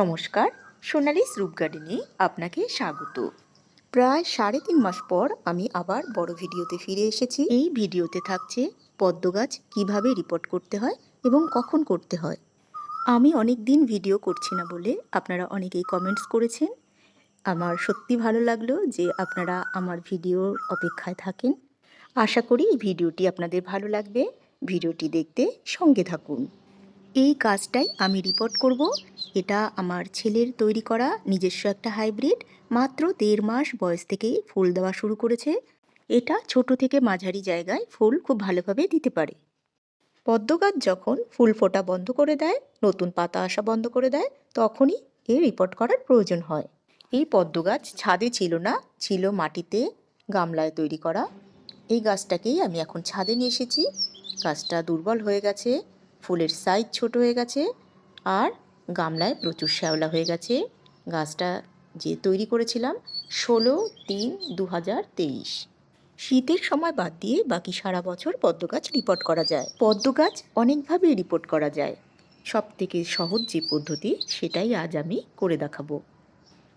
নমস্কার সোনালিস রূপ গার্ডেনে আপনাকে স্বাগত। প্রায় সাড়ে তিন মাস পর আমি আবার বড় ভিডিওতে ফিরে এসেছি। এই ভিডিওতে থাকছে পদ্ম গাছ কীভাবে রিপোর্ট করতে হয় এবং কখন করতে হয়। আমি অনেক দিন ভিডিও করছি না বলে আপনারা অনেকেই কমেন্টস করেছেন। আমার সত্যি ভালো লাগল যে আপনারা আমার ভিডিওর অপেক্ষায় থাকেন। আশা করি ভিডিওটি আপনাদের ভালো লাগবে। ভিডিওটি দেখতে সঙ্গে থাকুন। এই কাজটাই আমি রিপোর্ট করব। এটা আমার ছেলের তৈরি করা নিজস্ব একটা হাইব্রিড, মাত্র দেড় মাস বয়স থেকেই ফুল দেওয়া শুরু করেছে। এটা ছোট থেকে মাঝারি জায়গায় ফুল খুব ভালোভাবে দিতে পারে। পদ্ম গাছ যখন ফুল ফোটা বন্ধ করে দেয়, নতুন পাতা আসা বন্ধ করে দেয়, তখনই এ রিপোর্ট করার প্রয়োজন হয়। এই পদ্ম গাছ ছাদে ছিল না, ছিল মাটিতে গামলায় তৈরি করা। এই গাছটাকেই আমি এখন ছাদে নিয়ে এসেছি। গাছটা দুর্বল হয়ে গেছে, ফুলের সাইজ ছোট হয়ে গেছে, আর গামলায় প্রচুর শ্যাওলা হয়ে গেছে। গাছটা যে তৈরি করেছিলাম, ষোলো তিন দু হাজার তেইশ। শীতের সময় বাদ দিয়ে বাকি সারা বছর পদ্ম গাছ রিপোর্ট করা যায়। পদ্ম গাছ অনেকভাবে রিপোর্ট করা যায়। সব থেকে সহজ যে পদ্ধতি, সেটাই আজ আমি করে দেখাবো।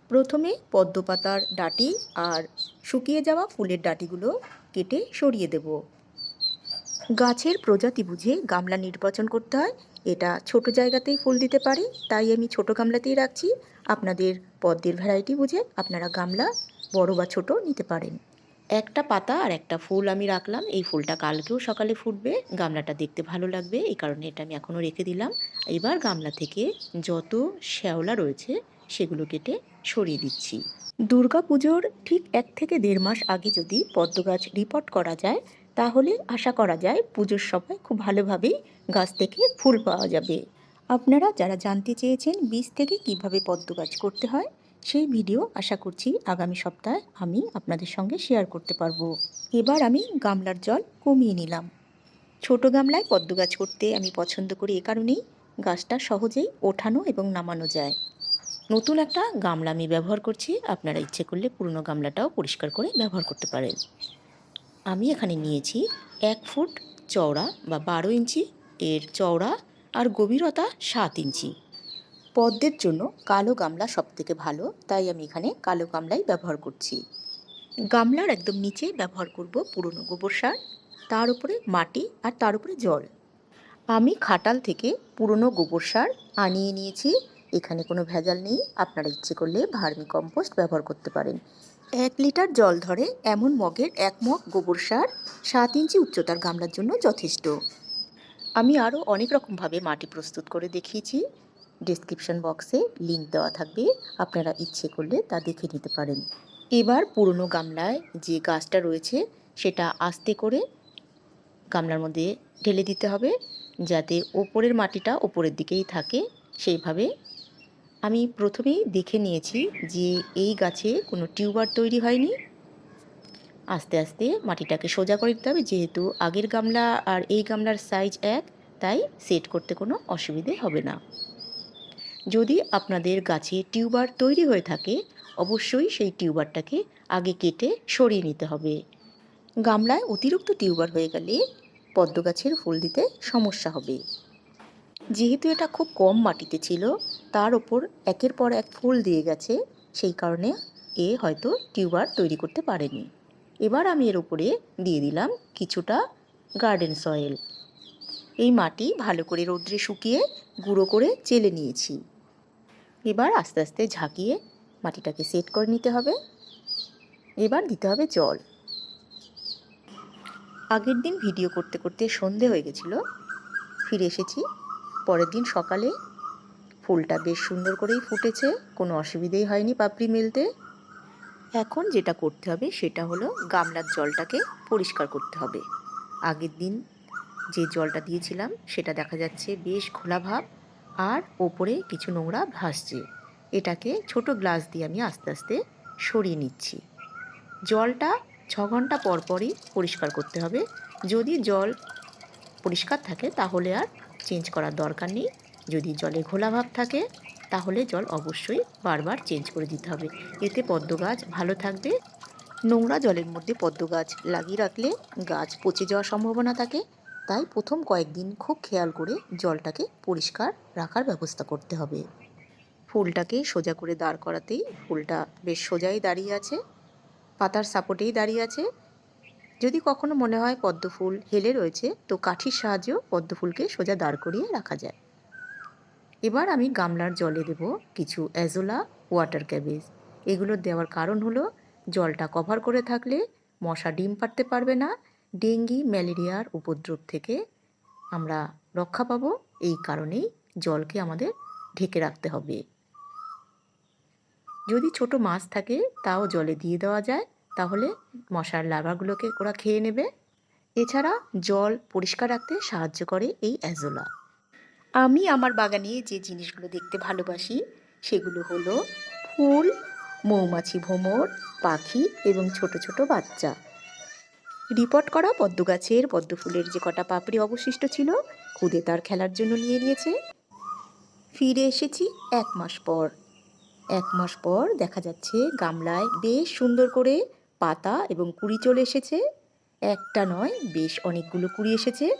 প্রথমে পদ্ম পাতার ডাঁটি আর শুকিয়ে যাওয়া ফুলের ডাটিগুলো কেটে সরিয়ে দেব। গাছের প্রজাতি বুঝে গামলা নির্বাচন করতে হয়। এটা ছোট জায়গাতেই ফুল দিতে পারে, তাই আমি ছোট গামলাতেই রাখছি। আপনাদের পদ্মের ভ্যারাইটি বুঝে আপনারা গামলা, বড় বা ছোট, নিতে পারেন। একটা পাতা আর একটা ফুল আমি রাখলাম, এই ফুলটা কালকেও সকালে ফুটবে, গামলাটা দেখতে ভালো লাগবে, এই কারণে এটা আমি এখনও রেখে দিলাম। এবার গামলা থেকে যত শ্যাওলা রয়েছে, সেগুলো কেটে সরিয়ে দিচ্ছি। দুর্গা পুজোর ঠিক এক থেকে দেড় মাস আগে যদি পদ্ম গাছ রিপোর্ট করা যায় তাহলে আশা করা যায় পুজোর সময় খুব ভালোভাবেই গাছ থেকে ফুল পাওয়া যাবে। আপনারা যারা জানতে চেয়েছেন বীজ থেকে কীভাবে পদ্ম গাছ করতে হয়, সেই ভিডিও আশা করছি আগামী সপ্তাহে আমি আপনাদের সঙ্গে শেয়ার করতে পারব। এবার আমি গামলার জল কমিয়ে নিলাম। ছোট গামলায় পদ্ম গাছ করতে আমি পছন্দ করি এ কারণেই গাছটা সহজেই ওঠানো এবং নামানো যায়। নতুন একটা গামলা আমি ব্যবহার করছি, আপনারা ইচ্ছে করলে পুরনো গামলাটাও পরিষ্কার করে ব্যবহার করতে পারেন। আমি এখানে নিয়েছি এক ফুট চওড়া বা বারো ইঞ্চি, এর চওড়া আর গভীরতা সাত ইঞ্চি। পদ্মের জন্য কালো গামলা সবথেকে ভালো, তাই আমি এখানে কালো গামলাই ব্যবহার করছি। গামলার একদম নিচে ব্যবহার করব পুরনো গোবর সার, তার উপরে মাটি আর তার উপরে জল। আমি খাটাল থেকে পুরনো গোবর সার আনিয়ে নিয়েছি এখানে কোনো ভেজাল নেই, আপনারা ইচ্ছে করলে ভার্মি কম্পোস্ট ব্যবহার করতে পারেন। এক লিটার জল ধরে এমন মগের এক মগ গোবর সার সাত ইঞ্চি উচ্চতার গামলার জন্য যথেষ্ট। আমি আরও অনেক রকমভাবে মাটি প্রস্তুত করে দেখিয়েছি। ডিসক্রিপশন বক্সে লিঙ্ক দেওয়া থাকবে, আপনারা ইচ্ছে করলে তা দেখে নিতে পারেন। এবার পুরনো গামলায় যে গাছটা রয়েছে, সেটা আস্তে করে গামলার মধ্যে ঢেলে দিতে হবে, যাতে ওপরের মাটিটা ওপরের দিকেই থাকে। সেইভাবে আমি প্রথমেই দেখে নিয়েছি যে এই গাছে কোনো টিউবার তৈরি হয়নি। আস্তে আস্তে মাটিটাকে সোজা করে দিতে হবে, যেহেতু আগের গামলা আর এই গামলার সাইজ এক, তাই সেট করতে কোনো অসুবিধে হবে না। যদি আপনাদের গাছে টিউবার তৈরি হয়ে থাকে, অবশ্যই সেই টিউবারটাকে আগে কেটে সরিয়ে নিতে হবে। গামলায় অতিরিক্ত টিউবার হয়ে গেলে পদ্ম গাছের ফুল দিতে সমস্যা হবে। যেহেতু এটা খুব কম মাটিতে ছিল, তার ওপর একের পর এক ফুল দিয়ে গেছে, সেই কারণে এ হয়তো টিউবার তৈরি করতে পারেনি। এবার আমি এর উপরে দিয়ে দিলাম কিছুটা গার্ডেন সয়েল। এই মাটি ভালো করে রৌদ্রে শুকিয়ে গুঁড়ো করে চেলে নিয়েছি। এবার আস্তে আস্তে ঝাঁকিয়ে মাটিটাকে সেট করে নিতে হবে। এবার দিতে হবে জল। আগের দিন ভিডিও করতে করতে সন্ধে হয়ে গেছিল, ফিরে এসেছি পরের দিন সকালে ফুলটা বেশ সুন্দর করেই ফুটেছে, কোনো অসুবিধেই হয়নি পাপড়ি মেলতে। এখন যেটা করতে হবে সেটা হলো গামলার জলটাকে পরিষ্কার করতে হবে। আগের দিন যে জলটা দিয়েছিলাম সেটা দেখা যাচ্ছে বেশ ঘোলা ভাব আর ওপরে কিছু নোংরা ভাসছে। এটাকে ছোট গ্লাস দিয়ে আমি আস্তে আস্তে সরিয়ে নিচ্ছি। জলটা ছ ঘণ্টা পর পরই পরিষ্কার করতে হবে। যদি জল পরিষ্কার থাকে তাহলে আর চেঞ্জ করার দরকার নেই। যদি জলে ঘোলা ভাব থাকে, তাহলে জল অবশ্যই বারবার চেঞ্জ করে দিতে হবে। এতে পদ্ম গাছ ভালো থাকবে। নোংরা জলের মধ্যে পদ্ম গাছ লাগিয়ে রাখলে গাছ পচে যাওয়ার সম্ভাবনা থাকে। তাই প্রথম কয়েকদিন খুব খেয়াল করে জলটাকে পরিষ্কার রাখার ব্যবস্থা করতে হবে। ফুলটাকে সোজা করে দাঁড় করাতেই, ফুলটা বেশ সোজাই দাঁড়িয়ে আছে। পাতার সাপোর্টেই দাঁড়িয়ে আছে। যদি কখনো মনে হয় পদ্মফুল হেলে রয়েছে, তো কাঠির সাহায্যেও পদ্মফুলকে সোজা দাঁড় করিয়ে রাখা যায়। এবার আমি গামলার জলে দেব কিছু অ্যাজোলা ওয়াটার ক্যাবেজ। এগুলো দেওয়ার কারণ হলো, জলটা কভার করে থাকলে মশা ডিম পাড়তে পারবে না, ডেঙ্গি, ম্যালেরিয়ার উপদ্রব থেকে আমরা রক্ষা পাবো। এই কারণেই জলকে আমাদের ঢেকে রাখতে হবে। যদি ছোট মাছ থাকে, তাও জলে দিয়ে দেওয়া যায়। তাহলে মশার লার্ভাগুলোকে ওরা খেয়ে নেবে। এছাড়া জল পরিষ্কার রাখতে সাহায্য করে এই অ্যাজোলা। আমি আমার বাগানে যে জিনিসগুলো দেখতে ভালোবাসি, সেগুলো হলো ফুল, মৌমাছি ভ্রমর পাখি এবং ছোট ছোট বাচ্চা। রিপোর্ট করা পদ্ম গাছের পদ্ম ফুলের যে কটা পাপড়ি অবশিষ্ট ছিল, খুদে তার খেলার জন্য নিয়ে নিয়েছে। ফিরে এসেছি এক মাস পর। এক মাস পর দেখা যাচ্ছে গামলায় বেশ সুন্দর করে পাতা এবং কুড়ি চলে এসেছে। একটা নয়, বেশ অনেকগুলো কুড়ি এসেছে।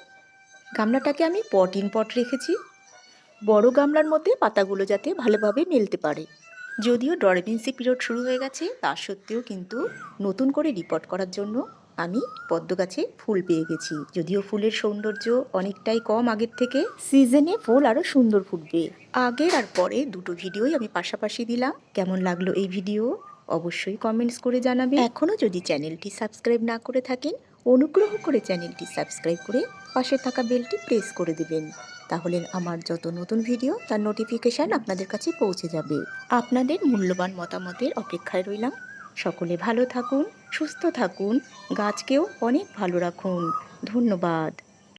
গামলাটাকে আমি পট ইন পট রেখেছি। বড় গামলার মধ্যে পাতাগুলো যাতে ভালোভাবে মেলতে পারে। যদিও ডরবেন্সি পিরিয়ড শুরু হয়ে গেছে, তা সত্ত্বেও কিন্তু নতুন করে রিপোর্ট করার জন্য আমি পদ্ম গাছে ফুল পেয়ে গেছি। যদিও ফুলের সৌন্দর্য অনেকটাই কম আগের থেকে সিজনে ফুল আরও সুন্দর ফুটবে। আগের আর পরে দুটো ভিডিওই আমি পাশাপাশি দিলাম। কেমন লাগল এই ভিডিও? অবশ্যই কমেন্টস করে জানাবে এখনও যদি চ্যানেলটি সাবস্ক্রাইব না করে থাকেন, অনুগ্রহ করে চ্যানেলটি সাবস্ক্রাইব করে পাশে থাকা বেলটি প্রেস করে দেবেন। তাহলে আমার যত নতুন ভিডিও তার নোটিফিকেশান আপনাদের কাছে পৌঁছে যাবে। আপনাদের মূল্যবান মতামতের অপেক্ষায় রইলাম। সকলে ভালো থাকুন, সুস্থ থাকুন, গাছকেও অনেক ভালো রাখুন। ধন্যবাদ।